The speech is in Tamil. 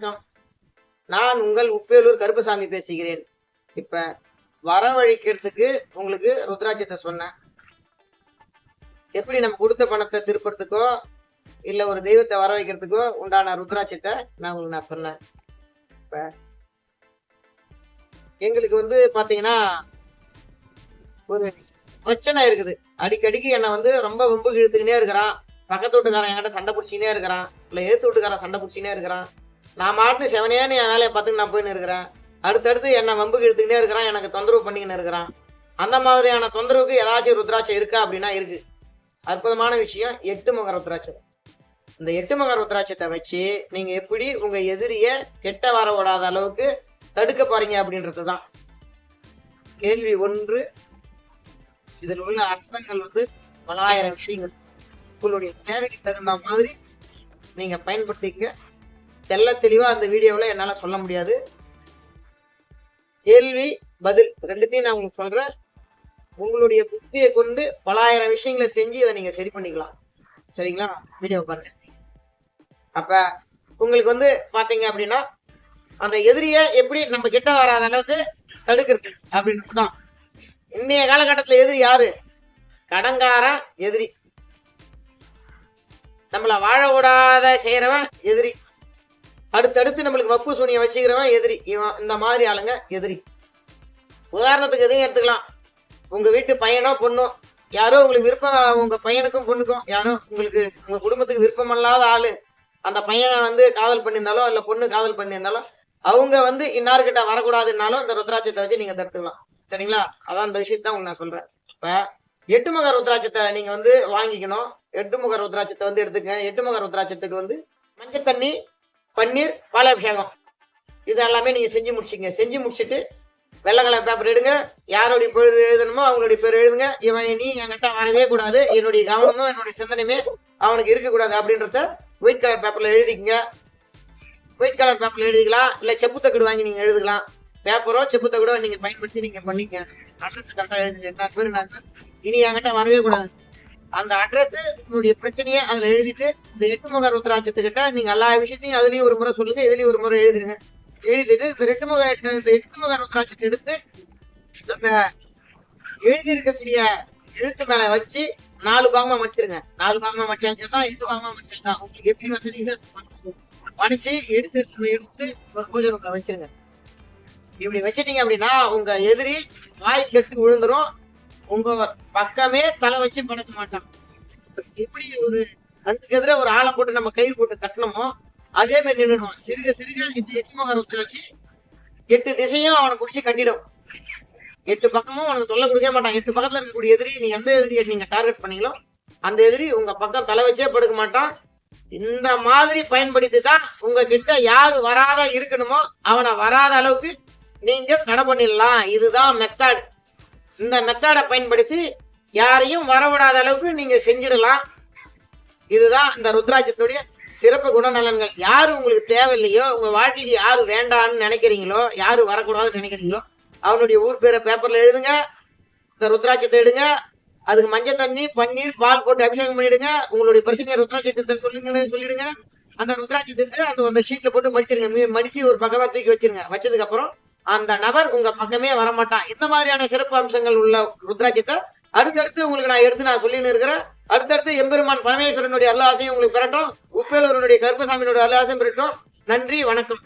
வணக்கம். நான் உங்கள் உப்பேலூர் கருப்பசாமி பேசுகிறேன். இப்ப வரவழைக்கிறதுக்கு உங்களுக்கு ருத்ராட்சத்தை சொன்னேன். எப்படி நம்ம கொடுத்த பணத்தை திருப்பறதுக்கோ இல்ல ஒரு தெய்வத்தை வர வைக்கிறதுக்கோ உண்டான ருத்ராட்சத்தை நான் உங்களுக்கு நான் சொன்னேன். இப்ப எங்களுக்கு வந்து பாத்தீங்கன்னா ஒரு பிரச்சனை இருக்குது. அடிக்கடிக்கு என்னை வந்து ரொம்ப வம்பு இழுத்துக்கினே இருக்கிறான். பக்கத்து வீட்டுக்காரன் என்கிட்ட சண்டை பிடிச்சினே இருக்கிறான். இல்லை ஏத்து வீட்டுக்காரன் சண்டை பிடிச்சினே இருக்கிறான். நான் மாட்டுன்னு செவனேன்னு என் வேலையை பார்த்துன்னு நான் போயின்னு இருக்கிறேன். அடுத்தடுத்து என்னை வம்புக்கு இழுத்துக்கினே இருக்கிறான் எனக்கு தொந்தரவு பண்ணிக்கின்னு இருக்கிறான். அந்த மாதிரியான தொந்தரவுக்கு ஏதாச்சும் ருத்ராட்சம் இருக்கா அப்படின்னா இருக்கு. அற்புதமான விஷயம் எட்டு முக ருத்ராட்சம் இந்த எட்டு முக ருத்ராட்சத்தை வச்சு நீங்க எப்படி உங்க எதிரிய கெட்ட வர விடாத அளவுக்கு தடுக்க போறீங்க அப்படின்றது தான். கேள்வி ஒன்று இதில் உள்ள அர்த்தங்கள் வந்து பலாயிரம் விஷயங்கள். உங்களுடைய தேவைக்கு தகுந்த மாதிரி நீங்க பயன்படுத்திக்க தெல்ல தெளிவாக அந்த வீடியோவில் என்னால் சொல்ல முடியாது. கேள்வி பதில் ரெண்டுத்தையும் நான் உங்களுக்கு சொல்கிறேன் உங்களுடைய புத்தியை கொண்டு பலாயிரம் விஷயங்களை செஞ்சு இதை நீங்கள் சரி பண்ணிக்கலாம். சரிங்களா? வீடியோ பாருங்க. அப்போ உங்களுக்கு வந்து பார்த்தீங்க அப்படின்னா அந்த எதிரியை எப்படி நம்ம கிட்ட வராத அளவுக்கு தடுக்கிறது அப்படின்றது தான். இன்றைய காலகட்டத்தில் எதிரி யாரு? கடங்காரன் எதிரி. நம்மளை வாழ விடாத செய்கிறவன் எதிரி. அடுத்தடுத்து நம்மளுக்கு வப்பு சூனியை வச்சுக்கிறவன் எதிரி. இவன் இந்த மாதிரி ஆளுங்க எதிரி. உதாரணத்துக்கு எதையும் எடுத்துக்கலாம். உங்க வீட்டு பையனோ பொண்ணோ யாரோ உங்களுக்கு விருப்பம் உங்க பையனுக்கும் பொண்ணுக்கும் யாரோ உங்களுக்கு உங்க குடும்பத்துக்கு விருப்பம் இல்லாத ஆளு அந்த பையனை வந்து காதல் பண்ணியிருந்தாலோ இல்ல பொண்ணு காதல் பண்ணியிருந்தாலோ அவங்க வந்து இன்னார்கிட்ட வரக்கூடாதுன்னாலும் இந்த ருத்ராட்சத்தை வச்சு நீங்க தடுத்துக்கலாம் சரிங்களா? அதான் இந்த விஷயத்தான் உங்களுக்கு நான் சொல்றேன். இப்ப எட்டு முக ருத்ராட்சத்தை நீங்க வந்து வாங்கிக்கணும். எட்டு முக ருத்ராட்சத்தை வந்து எடுத்துக்கங்க. எட்டு முக ருத்ராட்சத்துக்கு வந்து மஞ்சள் தண்ணி பன்னீர் பாலாபிஷேகம். இது எல்லாமே நீங்கள் செஞ்சு முடிச்சிங்க. செஞ்சு முடிச்சுட்டு வெள்ளை கலர் பேப்பர் எடுங்க. யாருடைய பேர் எழுதணுமோ அவங்களுடைய பேர் எழுதுங்க. இவன் நீ என்கிட்ட வரவே கூடாது. என்னுடைய கவனமும் என்னுடைய சிந்தனையுமே அவனுக்கு இருக்கக்கூடாது அப்படின்றத ஒயிட் கலர் பேப்பரில் எழுதிக்கங்க. ஒயிட் கலர் பேப்பரில் எழுதிக்கலாம். இல்லை செப்பு தக்கடு வாங்கி நீங்கள் எழுதிக்கலாம். பேப்பரோ செப்பு தக்கடோ பயன்படுத்தி நீங்கள் பண்ணிக்க அட்ரஸ் கரெக்டாக எழுதி நான் பேர் நான் இனி என்கிட்ட வரவே கூடாது. அந்த அட்ரஸ் உங்களுடைய பிரச்சனையை அதுல எழுதிட்டு இந்த எட்டு முக ருத்ராட்சத்துக்கிட்ட நீங்க எல்லா விஷயத்தையும் அதுலயும் ஒரு முறை சொல்லுங்க இதுலயும் ஒரு முறை எழுதுங்க. எழுதிட்டு இந்த ரெட்டு முக இந்த எட்டு முக ருத்ராட்சத்தை எடுத்து அந்த எழுதி இருக்கக்கூடிய எழுத்து மேல வச்சு நாலு பாகமா வச்சிருங்க நாலு பாகமா வச்சாச்சு தான் எட்டு பாகமா வச்சாச்சு தான். உங்களுக்கு எப்படி வசதி படிச்சு எடுத்து எடுத்து ஒரு பூஜை ரூம்ல வச்சிருங்க. இப்படி வச்சிட்டீங்க அப்படின்னா உங்க எதிரி வாய் கட்டு விழுந்துரும். உங்க பக்கமே தலை வச்சு படுக்க மாட்டான் எப்படி ஒரு கண்ணுக்கு எதிர ஒரு ஆளை போட்டு நம்ம கயிறு போட்டு கட்டணுமோ அதே மாதிரி நின்றுடுவான் சிறுக சிறுக இந்த எட்டு முகரத்தை வச்சு எட்டு திசையும் அவனை பிடிச்சி கட்டிடும். எட்டு பக்கமும் அவனுக்கு தொல்லை கொடுக்க மாட்டான். எட்டு பக்கத்துல இருக்கக்கூடிய எதிரி நீ எந்த எதிரியை நீங்க டார்கெட் பண்ணீங்களோ அந்த எதிரி உங்க பக்கம் தலை வச்சே படுக்க மாட்டான். இந்த மாதிரி பயன்படுத்தி தான் உங்ககிட்ட யார் வராத இருக்கணுமோ அவனை வராத அளவுக்கு நீங்க தடை பண்ணிடலாம். இதுதான் மெத்தட் இந்த மெத்தடை பயன்படுத்தி யாரையும் வரவிடாத அளவுக்கு நீங்க செஞ்சிடலாம். இதுதான் இந்த ருத்ராஜத்தினுடைய சிறப்பு குணநலன்கள். யாரு உங்களுக்கு தேவையில்லையோ உங்க வாழ்க்கைக்கு யாரு வேண்டான்னு நினைக்கிறீங்களோ யாரு வரக்கூடாதுன்னு நினைக்கிறீங்களோ அவனுடைய ஊர் பேரை பேப்பர்ல எழுதுங்க இந்த ருத்ராட்சத்தை எடுங்க அதுக்கு மஞ்சள் தண்ணி பன்னீர் பால் போட்டு அபிஷேகம் பண்ணிடுங்க உங்களுடைய பிரச்சனையை ருத்ராட்சத்தை சொல்லுங்கன்னு சொல்லிடுங்க. அந்த ருத்ராட்சத்தை அந்த அந்த ஷீட்ல போட்டு மடிச்சிருங்க. மடிச்சு ஒரு பக்கமா தூக்கி வச்சிருங்க. வச்சதுக்கு அப்புறம் அந்த நபர் உங்க பக்கமே வரமாட்டான். இந்த மாதிரியான சிறப்பு அம்சங்கள் உள்ள ருத்ராட்சத்தை அடுத்தடுத்து உங்களுக்கு நான் எடுத்து நான் சொல்லின்னு இருக்கிறேன் அடுத்தடுத்து எம்பெருமான் பரமேஸ்வரனுடைய அருளாசையும் உங்களுக்கு பெறட்டும். உப்பேலூரனுடைய கருப்பசாமியினுடைய அல்லாசையும் பெறட்டும். நன்றி வணக்கம்.